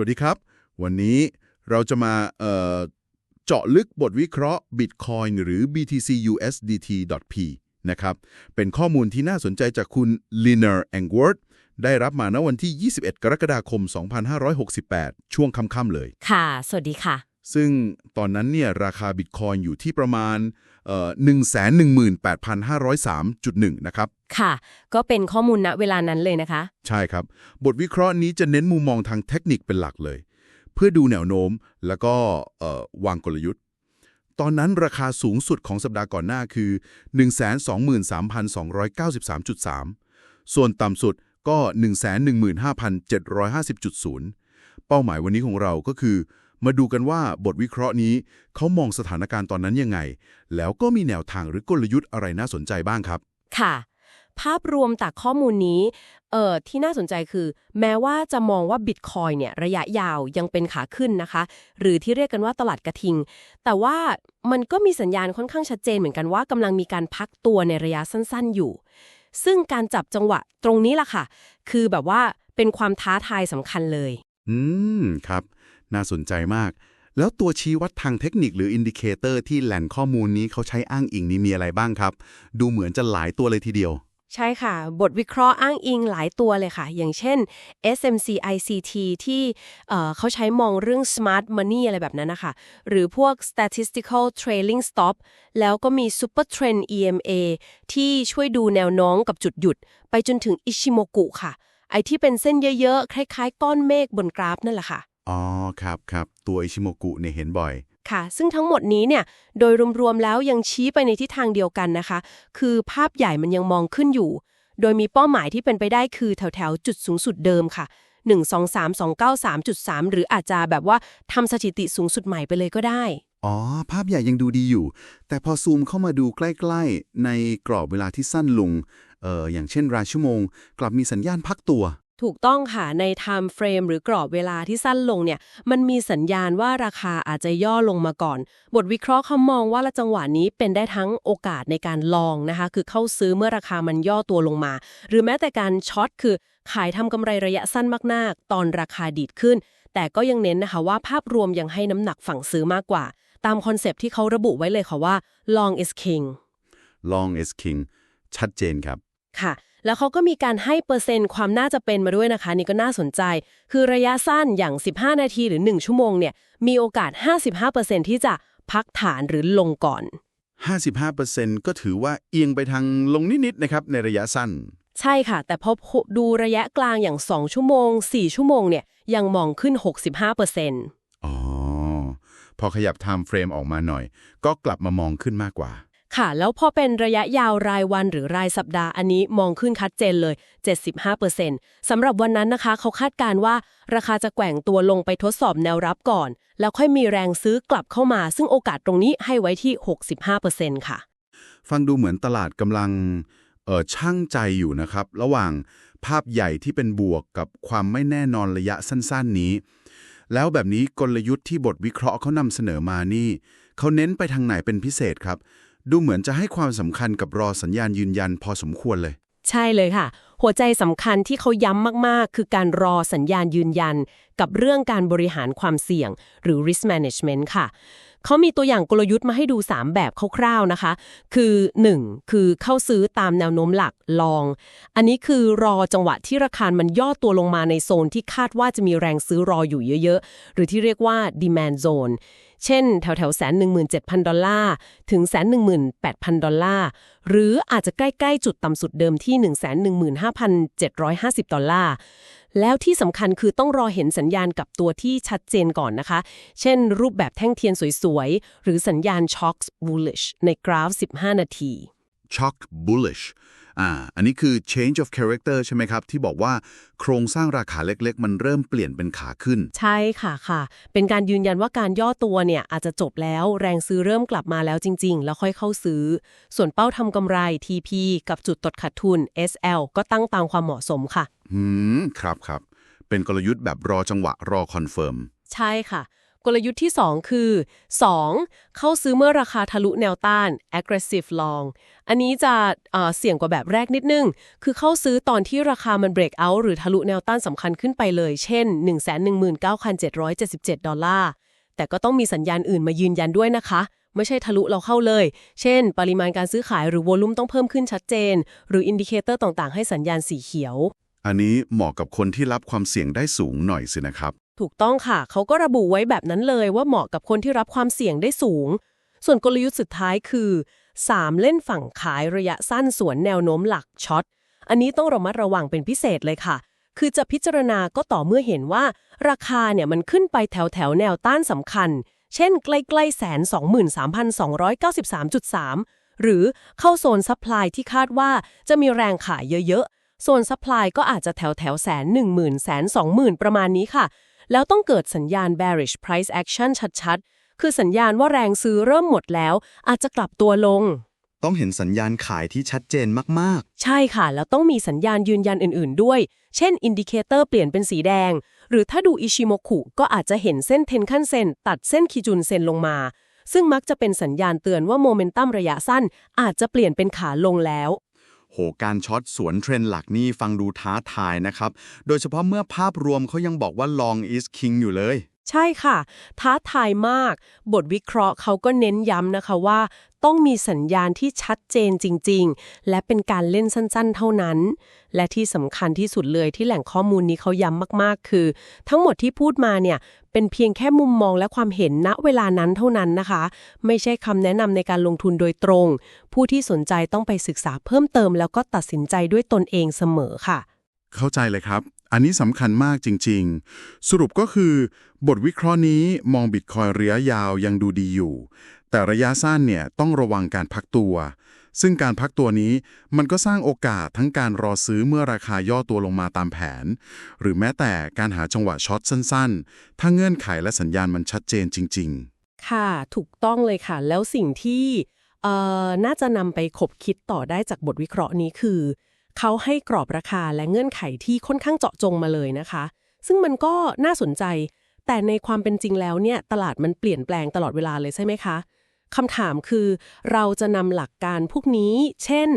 วัสดีครับ วันนี้เราจะมาเจาะลึกบทวิเคราะห์ Bitcoin หรือ BTC USDT.P นะครับ เป็นข้อมูลที่น่าสนใจจากคุณ Liner a n g w o r t ได้รับมาณวันที่ 21 กรกฎาคม 2568 ช่วงค่ำๆเลย ค่ะ สวัสดีค่ะ ซึ่งตอนนั้นเนี่ยราคาบิตคอยน์อยู่ที่ประมาณเอ่อ118,503.1 นะครับ ค่ะ ก็เป็นข้อมูลณเวลานั้นเลยนะคะ ใช่ครับ บทวิเคราะห์นี้จะเน้นมุมมองทางเทคนิคเป็นหลักเลย เพื่อดูแนวโน้มแล้วก็เอ่อวางกลยุทธ์ ตอนนั้นราคาสูงสุดของสัปดาห์ก่อนหน้าคือ 123,293.3 ส่วนต่ำสุดก็ 115,750.0 เป้าหมายวันนี้ของเราก็คือ มาดูกันว่าบทวิเคราะห์นี้เขามองสถานการณ์ตอนนั้นยังไง แล้วก็มีแนวทางหรือกลยุทธ์อะไรน่าสนใจบ้างครับ ค่ะ ภาพรวมจากข้อมูลนี้เอ่อที่น่าสนใจคือ แม้ว่าจะมองว่าบิตคอยเนี่ยระยะยาวยังเป็นขาขึ้นนะคะ หรือที่เรียกกันว่าตลาดกระทิง แต่ว่ามันก็มีสัญญาณค่อนข้างชัดเจนเหมือนกันว่ากำลังมีการพักตัวในระยะสั้นๆอยู่ ซึ่งการจับจังหวะตรงนี้ล่ะค่ะ คือแบบว่าเป็นความท้าทายสำคัญเลย อืม ครับ น่าสนใจมาก แล้วตัวชี้วัดทางเทคนิคหรืออินดิเคเตอร์ที่แหล่งข้อมูลนี้เขาใช้อ้างอิงนี้มีอะไรบ้างครับ ดูเหมือนจะหลายตัวเลยทีเดียว ใช่ค่ะ บทวิเคราะห์อ้างอิงหลายตัวเลยค่ะ อย่างเช่น SMCICT ที่เเขาใช้มองเรื่อง smart money อะไรแบบนั้นนะคะหรือพวก statistical trailing stop แล้วก็มี super trend EMA ที่ช่วยดูแนวน้มกับจุดหยุด ไปจนถึง Ichimoku ค่ะ ไอที่เป็นเส้นเยอะๆ คล้ายๆ ก้อนเมฆบนกราฟนั่นแหละค่ะ อ๋อ ครับครับ ตัวอิชิโมกุเนี่ยเห็นบ่อย ค่ะ ซึ่งทั้งหมดนี้เนี่ย โดยรวมๆแล้วยังชี้ไปในทิศทางเดียวกันนะคะ คือภาพใหญ่มันยังมองขึ้นอยู่ โดยมีเป้าหมายที่เป็นไปได้คือแถวๆ จุดสูงสุดเดิมค่ะ 1 2 3 2 9 3.3 หรืออาจจะแบบว่าทำสถิติสูงสุดใหม่ไปเลยก็ได้ อ๋อ ภาพใหญ่ยังดูดีอยู่ แต่พอซูมเข้ามาดูใกล้ๆ ในกรอบเวลาที่สั้นลง เอ่อ อย่างเช่นรายชั่วโมง กลับมีสัญญาณพักตัว ถูกต้องค่ะ ใน time frame หรือกรอบเวลาที่สั้นลงเนี่ย มันมีสัญญาณว่าราคาอาจจะย่อลงมาก่อน บทวิเคราะห์เขามองว่าละจังหวะนี้เป็นได้ทั้งโอกาสในการลองนะคะ คือเข้าซื้อเมื่อราคามันย่อตัวลงมา หรือแม้แต่การช็อตคือขายทำกำไรระยะสั้นมากๆ ตอนราคาดีดขึ้น แต่ก็ยังเน้นนะคะว่าภาพรวมยังให้น้ำหนักฝั่งซื้อมากกว่า ตามคอนเซปต์ที่เขาระบุไว้เลยค่ะว่า long is king long is king ชัดเจนครับค่ะ แล้วเขาก็มีการให้เปอร์เซ็นต์ความน่าจะเป็นมาด้วยนะคะ นี่ก็น่าสนใจ คือระยะสั้นอย่าง 15 นาทีหรือ 1 ชั่วโมงเนี่ยมีโอกาส 55%ที่จะพักฐานหรือลงก่อน 55%ก็ถือว่าเอียงไปทางลงนิดๆนะครับในระยะสั้น ใช่ค่ะ แต่พอดูระยะกลางอย่าง 2 ชั่วโมง 4 ชั่วโมงเนี่ยยังมองขึ้น 65%อ๋อพอขยับ time frame ออกมาหน่อย ก็กลับมามองขึ้นมากกว่า ค่ะ แล้วพอเป็นระยะยาวรายวันหรือรายสัปดาห์อันนี้มองขึ้นชัดเจนเลย 75%สำหรับวันนั้นนะคะ เขาคาดการว่า ราคาจะแกว่งตัวลงไปทดสอบแนวรับก่อน แล้วค่อยมีแรงซื้อกลับเข้ามา ซึ่งโอกาสตรงนี้ให้ไว้ที่ 65%ค่ะ ฟังดูเหมือนตลาดกำลังเออช่างใจอยู่นะครับ ระหว่างภาพใหญ่ที่เป็นบวกกับความไม่แน่นอนระยะสั้น ๆ นี้ แล้วแบบนี้กลยุทธ์ที่บทวิเคราะห์เขานำเสนอมานี่ เขาเน้นไปทางไหนเป็นพิเศษครับ ดูเหมือนจะให้ความสำคัญกับรอสัญญาณยืนยันพอสมควรเลย ใช่เลยค่ะ หัวใจสำคัญที่เขาย้ำมาก ๆ คือการรอสัญญาณยืนยัน กับเรื่องการบริหารความเสี่ยง หรือ risk management ค่ะ เขามีตัวอย่างกลยุทธ์มาให้ดู 3 แบบคร่าวๆนะคะ คือ 1. คือเข้าซื้อตามแนวโน้มหลักลอง อันนี้คือรอจังหวะที่ราคามันย่อตัวลงมาในโซนที่คาดว่าจะมีแรงซื้อรออยู่เยอะ ๆ หรือที่เรียกว่า demand zone เช่น แถวแถวแสนหนึ่งหมื่นเจ็ดพันดอลลาร์ถึงแสนหนึ่งหมื่นแปดพันดอลลาร์หรืออาจจะใกล้ ๆ จุดต่ำสุดเดิมที่1นึ่งแสนหนึ่งหมื่นห้าพันเจ็ดร้อยห้าสิบดอลลาร์แล้วที่สำคัญคือต้องรอเห็นสัญญาณกับตัวที่ชัดเจนก่อนนะคะ เช่น รูปแบบแท่งเทียนสวย ๆ หรือสัญญาณ shocks bullish ในกราฟ 15 นาที shock bullish อ่า อันนี้คือ change of character ใช่ไหมครับ ที่บอกว่าโครงสร้างราคาเล็กๆ มันเริ่มเปลี่ยนเป็นขาขึ้น ใช่ค่ะค่ะ เป็นการยืนยันว่าการย่อตัวเนี่ยอาจจะจบแล้วแรงซื้อเริ่มกลับมาแล้วจริง ๆ แล้วค่อยเข้าซื้อ ส่วนเป้าทำกำไร TP กับจุดตดขาดทุน SL ก็ตั้งตามความเหมาะสมค่ะหืม ครับครับ เป็นกลยุทธ์แบบรอจังหวะรอคอนเฟิร์ม ใช่ค่ะ กลยุทธ์ที่ 2 คือ 2. เข้าซื้อเมื่อราคาทะลุแนวต้าน aggressive long อันนี้จะเอ่อเสี่ยงกว่าแบบแรกนิดนึง คือเข้าซื้อตอนที่ราคามัน break out หรือทะลุแนวต้านสำคัญขึ้นไปเลย เช่น 119,777 ดอลลาร์ แต่ก็ต้องมีสัญญาณอื่นมายืนยันด้วยนะคะ ไม่ใช่ทะลุเราเข้าเลย เช่น ปริมาณการซื้อขายหรือวอลุ่มต้องเพิ่มขึ้นชัดเจน หรืออินดิเคเตอร์ต่างๆ ให้สัญญาณสีเขียว อันนี้เหมาะกับคนที่รับความเสี่ยงได้สูงหน่อยสินะครับ ถูกต้องค่ะ เขาก็ระบุไว้แบบนั้นเลยว่าเหมาะกับคนที่รับความเสี่ยงได้สูง ส่วนกลยุทธ์สุดท้ายคือ 3. เล่นฝั่งขายระยะสั้นสวนแนวโน้มหลักช็อต อันนี้ต้องระมัดระวังเป็นพิเศษเลยค่ะ คือจะพิจารณาก็ต่อเมื่อเห็นว่า ราคาเนี่ยมันขึ้นไปแถวแถวแนวต้านสำคัญ เช่น ใกล้ๆแสน23,293.3หรือเข้าโซนซัพพลายที่คาดว่าจะมีแรงขายเยอะๆ โซนซัพพลายก็อาจจะแถวแถวแสนหนึ่งหมื่นแสนสองหมื่นประมาณนี้ค่ะ แล้วต้องเกิดสัญญาณ bearish price action ชัดๆ คือสัญญาณว่าแรงซื้อเริ่มหมดแล้ว อาจจะกลับตัวลง ต้องเห็นสัญญาณขายที่ชัดเจนมากใช่ค่ะ แล้วต้องมีสัญญาณยืนยันอื่นๆด้วย เช่นอินดิเคเตอร์เปลี่ยนเป็นสีแดง หรือถ้าดูอิชิโมคุก็อาจจะเห็นเส้นเทนคันเซนตัดเส้นคิจุนเซนลงมา ซึ่งมักจะเป็นสัญญาณเตือนว่าโมเมนตัมระยะสั้นอาจจะเปลี่ยนเป็นขาลงแล้วๆ โหการช็อตสวนเทรนด์หลักนี่ฟังดูท้าทายนะครับ โดยเฉพาะเมื่อภาพรวมเขายังบอกว่า long is king อยู่เลย ใช่ค่ะ ท้าทายมาก บทวิเคราะห์เขาก็เน้นย้ำนะคะว่า ต้องมีสัญญาณที่ชัดเจนจริง ๆ และเป็นการเล่นสั้นๆ เท่านั้น และที่สำคัญที่สุดเลยที่แหล่งข้อมูลนี้เขาย้ำมากๆ คือ ทั้งหมดที่พูดมาเนี่ย เป็นเพียงแค่มุมมองและความเห็นณเวลานั้นเท่านั้นนะคะ ไม่ใช่คำแนะนำในการลงทุนโดยตรง ผู้ที่สนใจต้องไปศึกษาเพิ่มเติม แล้วก็ตัดสินใจด้วยตนเองเสมอค่ะ เข้าใจเลยครับ อันนี้สำคัญมากจริง ๆ สรุปก็คือ บทวิเคราะห์นี้มองบิตคอยระยะยาวยังดูดีอยู่ แต่ระยะสั้นเนี่ยต้องระวังการพักตัว ซึ่งการพักตัวนี้มันก็สร้างโอกาสทั้งการรอซื้อเมื่อราคาย่อตัวลงมาตามแผน หรือแม้แต่การหาจังหวะช็อตสั้นๆ ถ้าเงื่อนไขและสัญญาณมันชัดเจนจริง ๆ ค่ะ ถูกต้องเลยค่ะ แล้วสิ่งที่เอ่อน่าจะนำไปขบคิดต่อได้จากบทวิเคราะห์นี้คือ เขาให้กรอบราคาและเงื่อนไขที่ค่อนข้างเจาะจงมาเลยนะคะ ซึ่งมันก็น่าสนใจ แต่ในความเป็นจริงแล้วเนี่ยตลาดมันเปลี่ยนแปลงตลอดเวลาเลยใช่ไหมคะคำถามคือ เราจะนำหลักการพวกนี้ เช่น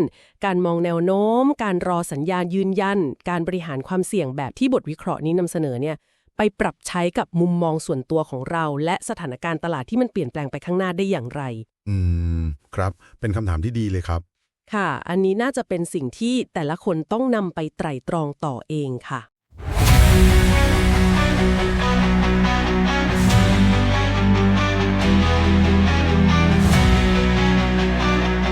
การมองแนวโน้ม การรอสัญญาณยืนยัน การบริหารความเสี่ยงแบบที่บทวิเคราะห์นี้นำเสนอเนี่ยไปปรับใช้กับมุมมองส่วนตัวของเรา และสถานการณ์ตลาดที่มันเปลี่ยนแปลงไปข้างหน้าได้อย่างไร อืม ครับ เป็นคำถามที่ดีเลยครับ ค่ะ อันนี้น่าจะเป็นสิ่งที่แต่ละคนต้องนำไปไตร่ตรองต่อเองค่ะ